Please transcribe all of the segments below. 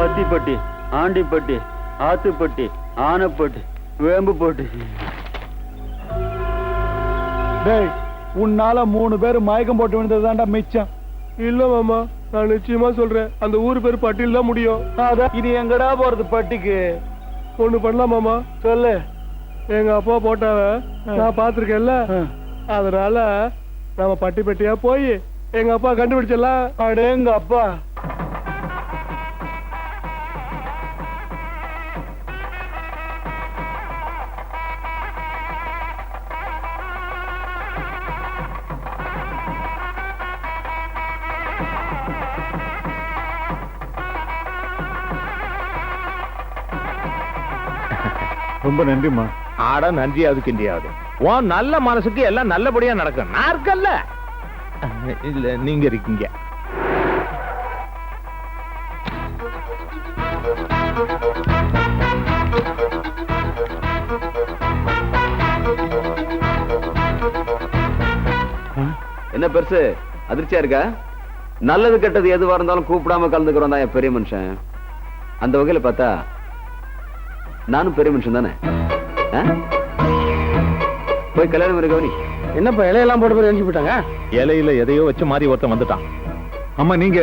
அத்திப்பட்டி ஆண்டிப்பட்டி ஆத்துப்பட்டி ஆனப்பட்டி வேம்புப்பட்டி. டேய் உன்னால மூணு பேர் மயக்கம் போட்டு விழுந்ததுதான்டா மிச்சம். இல்ல மாமா நான் நிச்சயமா சொல்றேன். அந்த ஊர் பேர் பட்டியல் தான் முடியும். அதான் இது எங்கடா போறது பட்டிக்கு? ஒண்ணு பண்ணலாம் மாமா. சொல்லு. எங்க அப்பா போட்டாவ நான் பாத்திருக்கேன்ல அதனால நாம பட்டி பட்டியா போய் எங்க அப்பா கண்டுபிடிச்சிடலாம். அடேங்க அப்பா ரொம்ப நன்றிம்மா. ஆட நன்றி அதுக்கு இந்தியாவது உன் நல்ல மனசுக்கு எல்லாம் நல்லபடியா நடக்கும். நான் இருக்கல்ல இல்ல நீங்க இருக்கீங்க. என்ன பெருசு அதிர்ச்சியா இருக்கா? நல்லது கெட்டது எதுவா இருந்தாலும் கூப்பிடாம கலந்துக்கிறோம் தான் என் பெரிய மனுஷன். அந்த வகையில பார்த்தா நானும் பெரிய மனுஷன் தானே? போய் கல்யாணம் பண்ணி கவனி. என்னப்பா இலையெல்லாம் போட்டு போய் எழுந்து போயிட்டாங்க? இலையில எதையோ வச்சு மாறி ஒருத்தன் வந்துட்டான். அம்மா நீங்க?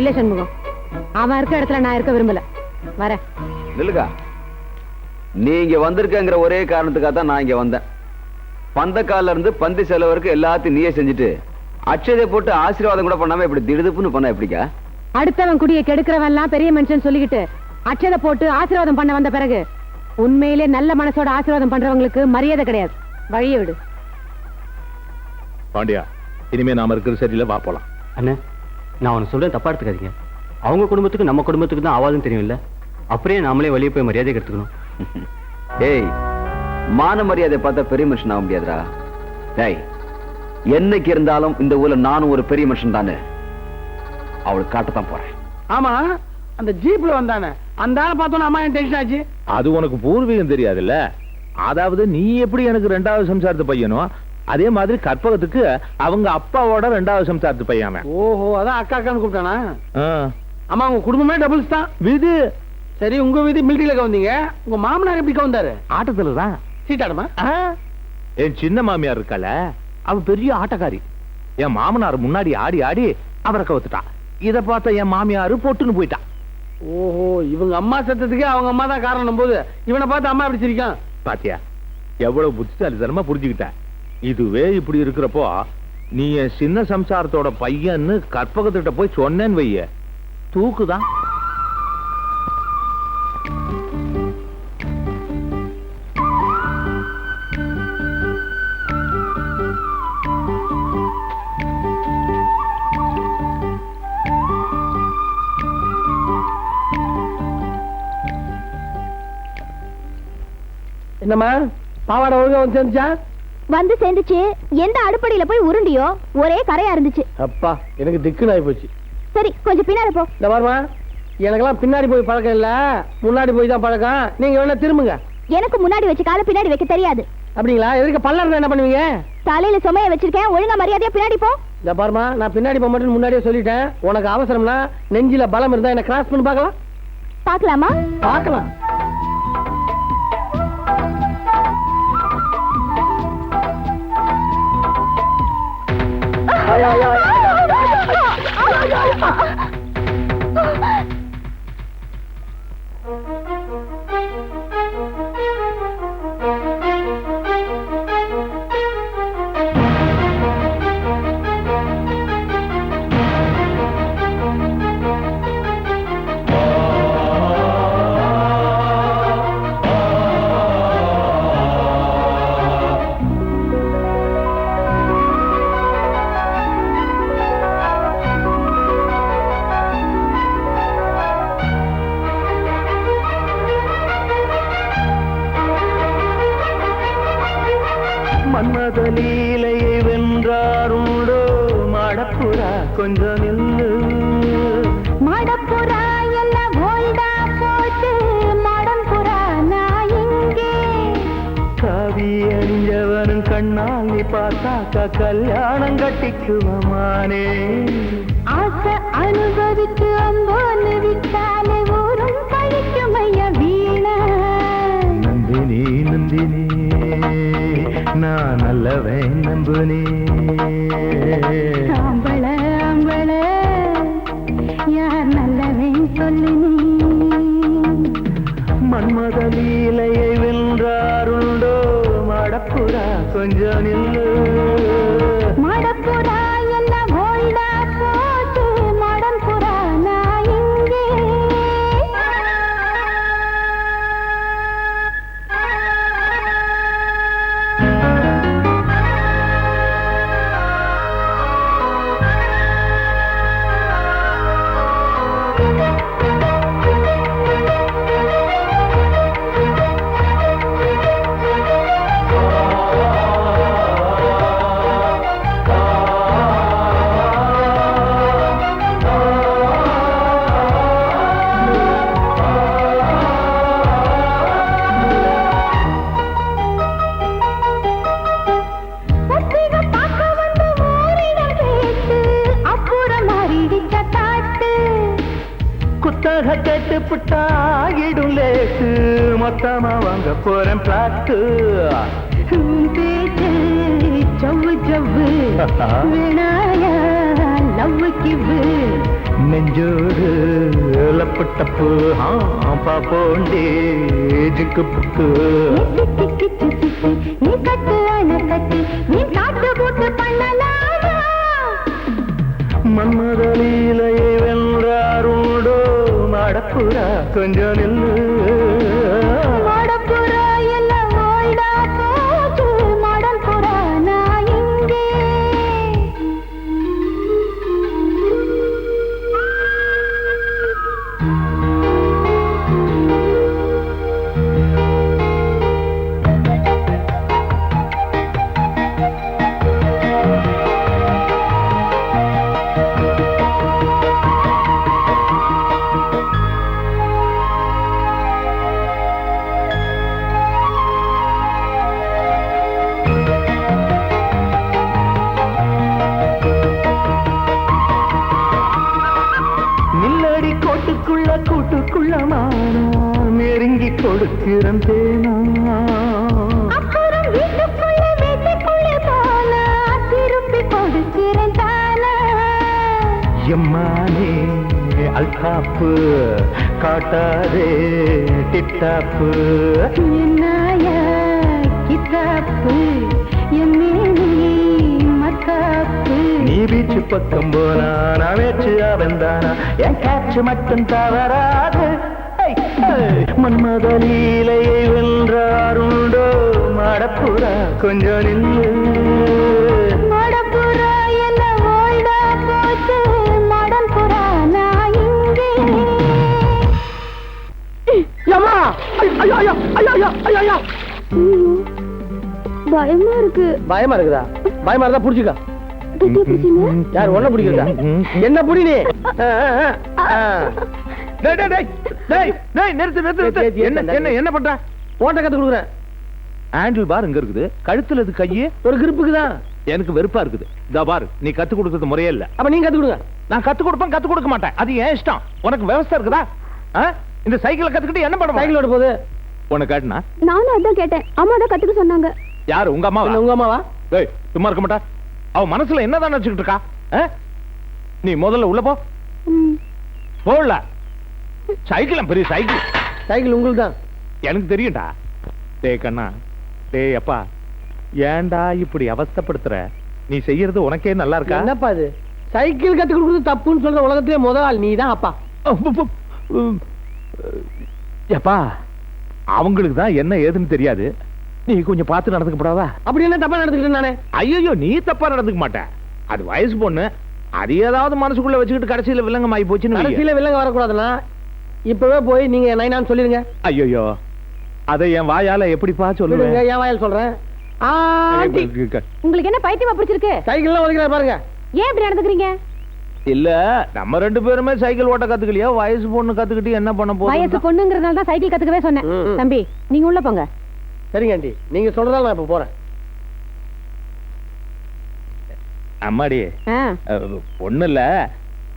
இல்ல சண்முகம். அவன் இருக்க இடத்துல நான் இருக்க விரும்பல. வரேன். நில்லுக்கா. நீங்க வந்திருக்கங்கிற ஒரே காரணத்துக்காக தான் நான் இங்க வந்தேன். பந்தக்கால்ல இருந்து பந்தி செலவு வரைக்கும் எல்லாத்தையும் நீயே செஞ்சுட்டு அட்சதை போட்டு ஆசீர்வாதம் கூட பண்ணாம இப்படி திடுதுப்புன்னு பண்ண எப்படிக்கா? அடுத்தவன் குடியை கெடுக்கிறவன் எல்லாம் பெரிய மனுஷன் சொல்லிக்கிட்டு அச்சதை போட்டு ஆசீர்வாதம் பண்ண வந்த பிறகு உண்மையிலே நல்ல மனசோட ஆசீர்வாதம் பண்றவங்களுக்கு மரியாதை கிடையாது. வழியை விடு. பாண்டியா இனிமே நாம இருக்கிறது சரியில்லை வா போலாம். அண்ணே நான் உனக்கு சொல்றேன் தப்பா எடுத்துக்காதீங்க. அவங்க குடும்பத்துக்கு நம்ம குடும்பத்துக்கு தான் ஆவாதுன்னு தெரியும்ல. அப்படியே நாமளே வெளியே போய் மரியாதை எடுத்துக்கணும் டேய் மான மரியாதை பார்த்தா பெரிய மனுஷன் ஆக முடியாதுடா. டேய் என்னைக்கு இருந்தாலும் இந்த ஊர்ல நானும் ஒரு பெரிய மனுஷன் தானே. அவளுக்கு காட்டத்தான் போறேன். ஆமா? அந்த ஜீப்ல வந்தானே. அந்த ஆளை பார்த்தோன்னா அம்மா என் டென்ஷன் ஆச்சு? அது உனக்கு பூர்வீகம் தெரியாதுல்ல? அதாவது நீ எப்படி எனக்கு ரெண்டாவது சம்சாரத்து பையனோ அதே மாதிரி கற்பகத்துக்கு அவங்க அப்பாவோட ரெண்டாவது சம்சாரத்து பையன் ஓஹோ அதான் அக்கா அக்கான்னு கூப்பிட்டானா. ஆமா உங்க குடும்பமே டபுள்ஸ் தான் விது சரி உங்க வீதி மிலிட்டரியில கவந்தீங்க உங்க மாமனார் எப்படி கவந்தாரு? ஆட்டத்துல தான். சீட்டாடுமா என் சின்ன மாமியார் இருக்கால அவ பெரிய ஆட்டக்காரி. என் மாமனார் முன்னாடி ஆடி ஆடி அவரை கவுத்துட்டா. இத பார்த்த என் மாமியாரு பொட்டுன்னு போயிட்டா. ஓஹோ இவங்க அம்மா சத்தத்துக்கு அவங்க அம்மா தான் காரணம் போது இவனை பார்த்து அம்மா எப்படி சிரிக்கும்? பாத்தியா எவ்வளவு புத்திசாலித்தனமா புரிஞ்சுக்கிட்ட. இதுவே இப்படி இருக்கிறப்போ நீ என் சின்ன சம்சாரத்தோட பையன்னு கற்பகத்திட்ட போய் சொன்னேன்னு வைய. தூக்குதான். என்னம்மா? பாவாடை ஒழுங்கா வந்து சேர்ந்துச்சா? வந்து சேர்ந்துச்சு. எந்த அடுப்படியில போய் உருண்டியோ ஒரே கரையா இருந்துச்சு. அப்பா எனக்கு திக்குன்னு ஆகி போச்சு. சரி கொஞ்சம் பின்னாடி போ. இந்த பாருமா எனக்கெல்லாம் பின்னாடி போய் பழக்கம் இல்ல. முன்னாடி போய் தான் பழக்கம். நீங்க வேணா திரும்புங்க. எனக்கு முன்னாடி வச்சு கால பின்னாடி வைக்க தெரியாது. அப்படிங்களா? எதுக்கு பல்ல இருந்தா என்ன பண்ணுவீங்க? தலையில சுமைய வச்சிருக்கேன். ஒழுங்கா மரியாதையா பின்னாடி போ. இந்த பாருமா நான் பின்னாடி போக மாட்டேன்னு முன்னாடியே சொல்லிட்டேன். உனக்கு அவசரம்னா நெஞ்சில பலம் இருந்தா என்ன கிராஸ் பண்ணி பார்க்கலாம். பாக்கலாமா பார்க்கலாம். 哎呀呀，哎呀，哎呀，哎呀，哎呀。காதலீலையை வென்றாருண்டோ மாடப்புறா கொஞ்சம் நில்லு. மாடப்புறா எல்ல ஓய்டா போச்சு. மாடம்புறா நான் இங்கே. காவி அணிஞ்சவனும் கண்ணால் நீ பார்த்தாக்கா கல்யாணம் கட்டிக்குவமானே ஆசை அனுபவித்து அம்போன்னு விட்டாலே ஊரும் கழிக்குமைய வீண. நந்தினி நந்தினி. நான் நல்லவன் நம்புனே. ஆம்பள ஆம்பள யார் நல்லவன் சொல்லினே மன்மத லீலையை வென்றாருண்டோ மடப்புறா கொஞ்சம் மொத்தமா வாங்க போறேன் பிளாட்டு உன் பேச்சு சவ்வு சவ்வு வேணாயா லவ்வு கிவ்வு நெஞ்சோடு லப்பு டப்பு ஆ பாப்போண்டே ஜிக்கு புக்கு. நீ கட்டு அணை கட்டி நீ காட்டு போட்டு பண்ணலாமா? மன்மத லீலையை வென்றாருண்டோ மடப்புறா கொஞ்சம் நில்லு. தானா எம்மானே அல்காப்பு காட்டாதே டிட்டாப்பு. என்னாயா கித்தாப்பு எம்மேனி மத்தாப்பு நீ பீச்சு பக்கம் போனா நான் வேச்சு அவன்தானா என் காற்று மட்டும் தவறாது. ஐ, ஐ. மன்மத லீலையை வென்றாருண்டோ மடப்புறா கொஞ்சம் நில்லு பயமா இருக்கு. பயமா இருக்குதா? பயமா இருந்தா புடிச்சுக்க. யார் ஒன்ன பிடிக்கிறதா? என்ன புடி நீ? என்ன என்ன என்ன பண்ற? ஓட்ட கத்து கொடுக்குறேன். ஹேண்டில் பார் இங்க இருக்குது. கழுத்துல இது கையு. ஒரு கிரிப்புக்கு தான். எனக்கு வெறுப்பா இருக்குது. இதா பாரு நீ கத்து கொடுக்கறது முறையே இல்ல. அப்ப நீங்க கத்து கொடுங்க. நான் கத்து கொடுப்பேன் கத்து கொடுக்க மாட்டேன். அது ஏன் இஷ்டம்? உனக்கு விவசாயம் இருக்குதா? ஆ? இந்த சைக்கிளை கத்துக்கிட்டு என்ன பண்ண சைக்கிள் ஓட போகுது. உனக்கு காட்டுனா? நானும் அதான் கேட்டேன். அம்மா தான் கத்துக்க சொன்னாங்க. யாரு? உங்க இல்ல, உங்க அம்மாவா? ஏய் சும்மா இருக்க மாட்டா. அவ மனசுல என்னதான் நினைச்சுக்கிட்டு இருக்கா? நீ முதல்ல உள்ள போ. போடல சைக்கிள் பெரிய சைக்கிள். சைக்கிள் உங்களுக்கு தான் எனக்கு தெரியும்டா. டேய் கண்ணா டேய் அப்பா ஏன்டா இப்படி அவஸ்தைப்படுத்துற? நீ செய்யறது உனக்கே நல்லா இருக்கா? என்னப்பா இது? சைக்கிள் கத்து கொடுக்குறது தப்புன்னு சொல்ற உலகத்திலே முதல் ஆள் நீ தான் அப்பா எப்பா அவங்களுக்கு தான் என்ன ஏதுன்னு தெரியாது. நீ கொஞ்சம் பார்த்து நடந்துக்கப்படாதா அப்படி என்ன தப்பா நடந்துக்கிட்டேன் நானே ஐயோ நீ தப்பா நடந்துக்க மாட்ட. அது வயசு பொண்ணு அது ஏதாவது மனசுக்குள்ள வச்சுக்கிட்டு கடைசியில வில்லங்கம் ஆகி போச்சுன்னு. கடைசியில வில்லங்க வரக்கூடாதுன்னா இப்பவே போய் நீங்க நைனான்னு சொல்லிருங்க. ஐயோ அதை என் வாயால எப்படிப்பா விடுங்க சொல்லுவேன் என் வாயால் சொல்றேன். உங்களுக்கு என்ன பைத்தியமா பிடிச்சிருக்கு? சைக்கிள்லாம் உதைக்கிறார் பாருங்க. ஏன் இப்படி நடந்துக்கிறீங்க? இல்ல நம்ம ரெண்டு பேருமே சைக்கிள் ஓட்ட கத்துக்கலையா? வயசு பொண்ணு கத்துக்கிட்டு என்ன பண்ண வயசு போறோம் பொண்ணுங்கிறதுனால தான் சைக்கிள் கத்துக்கவே சொன்னேன். தம்பி நீங்க உள்ள போங்க. சரிங்க ஆண்டி. நீங்க சொல்றதால நான் இப்ப போறேன். அம்மாடி பொண்ணு இல்ல.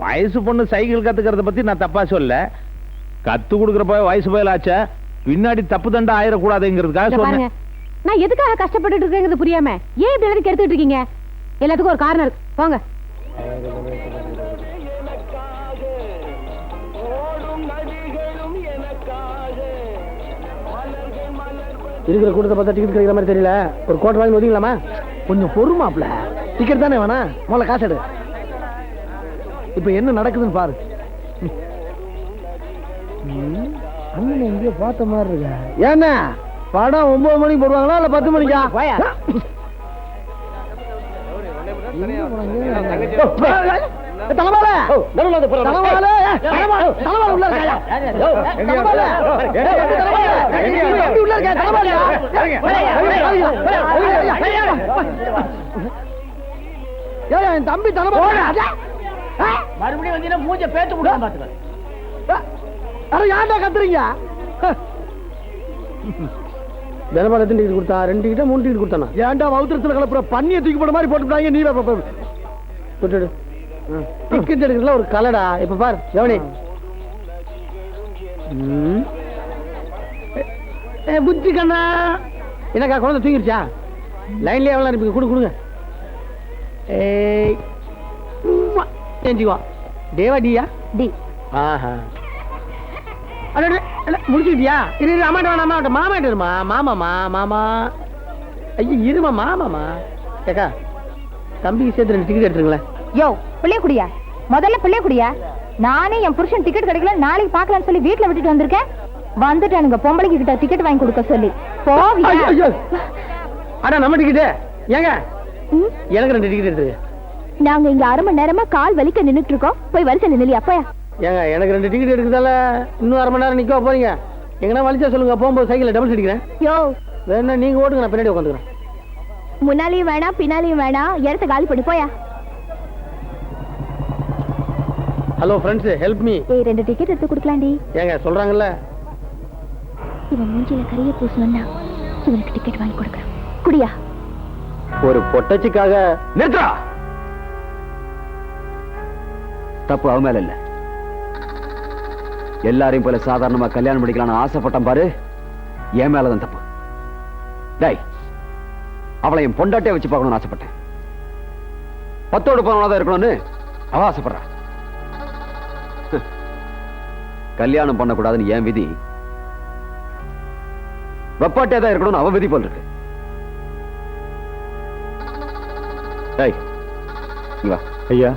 வயசு பொண்ணு சைக்கிள் கத்துக்கிறத பத்தி நான் தப்பா சொல்ல கத்து கொடுக்கறப்ப வயசு போயலாச்சே. பின்னாடி தப்பு தண்டா ஆயிர ஆயிடக்கூடாதுங்கிறதுக்காக சொன்னேன். நான் எதுக்காக கஷ்டப்பட்டுட்டு இருக்கேங்கிறது புரியாம ஏன் இப்படி எல்லாரும் கெடுத்துட்டு இருக்கீங்க? எல்லாத்துக்கும் ஒரு காரணம் இருக்கு. போங்க. இருக்கிற கூட்டத்தை பார்த்தா டிக்கெட் கிடைக்கிற மாதிரி தெரியல. ஒரு கோட்டை வாங்கி ஒதுங்கலாமா கொஞ்சம் பொறுமாப்ல டிக்கெட் தானே வேணா. முதல்ல காசு எடு. இப்போ என்ன நடக்குதுன்னு பாரு. அண்ணன் எங்கேயோ பார்த்த மாதிரி இருக்க ஏன்னா படம் ஒன்பது மணிக்கு போடுவாங்களா இல்ல பத்து மணிக்கா என் தம்பி தலைவால மறுபடியும் வந்தீங்கன்னா மூஞ்ச பேத்து விடுவான் பாத்துக்க ஏன்டா கத்துறீங்க? தினபால எத்தனை டிக்கெட் கொடுத்தா? ரெண்டு டிக்கெட்டா மூணு டிக்கெட் கொடுத்தானா? ஏன்டா வவுத்திரத்துல கலப்புற பண்ணிய தூக்கி போட மாதிரி போட்டுட்டாங்க நீ விட்டுடு டிக்கெட் எடுக்கிறதுல ஒரு கலடா. இப்ப பாரு கவனி ம். ஏ, புத்தி கண்ணா. என்னக்கா குழந்தை தூங்கிருச்சா? லைன்லயே எவ்வளோ அனுப்பி கொடு கொடுங்க. ஏய் டியா? டி. ஆஹா. முடிச்சுக்கிட்டியா? இரு இரு அம்மாட்ட வேணாம் அம்மாட்ட. மாமாட்ட இருமா? மாமாமா மாமா. ஐயோ இருமா மாமாமா ஏக்கா தம்பிக்கு சேர்த்து ரெண்டு டிக்கெட் எடுத்துருங்களேன். யோ பிள்ளைய குடியா? முதல்ல பிள்ளைய குடியா? நானே என் புருஷன் டிக்கெட் கிடைக்கல நாளைக்கு பார்க்கலாம்னு சொல்லி வீட்ல விட்டுட்டு வந்திருக்கேன். வந்துட்டானுங்க பொம்பளைக்கு கிட்ட டிக்கெட் வாங்கி கொடுக்க சொல்லி. போவியா. அட நம்ம டிக்கெட்டு ஏங்க? எனக்கு ரெண்டு டிக்கெட் எடுத்துருங்க நாங்க இங்க அரை மணி நேரமா கால் வலிக்க நின்னுட்டு இருக்கோம். போய் வரிசை நில்லி அப்பயா ஏங்க எனக்கு ரெண்டு டிக்கெட் எடுக்கிறதால இன்னும் அரை மணி நேரம் நிற்க போறீங்க? எங்கன்னா வலிச்சா சொல்லுங்க போகும்போது சைக்கிளில் டபுள் அடிக்கிறேன் யோ. வேணா நீங்க ஓடுங்க நான் பின்னாடி உட்காந்துக்கிறேன் முன்னாலையும் வேணாம் பின்னாலையும் வேணாம். இடத்த காலி பண்ணி போயா. ஹலோ ஃப்ரெண்ட்ஸ் ஹெல்ப் மீ ஏய் ரெண்டு டிக்கெட் எடுத்து கொடுக்கலாண்டி. ஏங்க சொல்றாங்கல்ல? இவன் மூஞ்சில கரிய பூசணும்னா இவனுக்கு டிக்கெட் வாங்கி கொடுக்குறேன். குடியா. ஒரு பொட்டச்சிக்காக நிறுத்துறா தப்பு அவன் மேல இல்ல. எல்லாரையும் போல சாதாரணமா கல்யாணம் பண்ணிக்கலாம்னு ஆசைப்பட்டேன் பாரு. என் மேலதான் தப்பு. டேய் அவளை என் பொண்டாட்டிய வச்சு பார்க்கணும்னு ஆசைப்பட்டேன். பத்தோடு போனவனா தான் இருக்கணும்னு அவ ஆசைப்படுறா. கல்யாணம் பண்ணக்கூடாதுன்னு என் விதி வெப்பாட்டியா தான் இருக்கணும்னு அவ விதி போல் இருக்கு. டேய் ஐயா.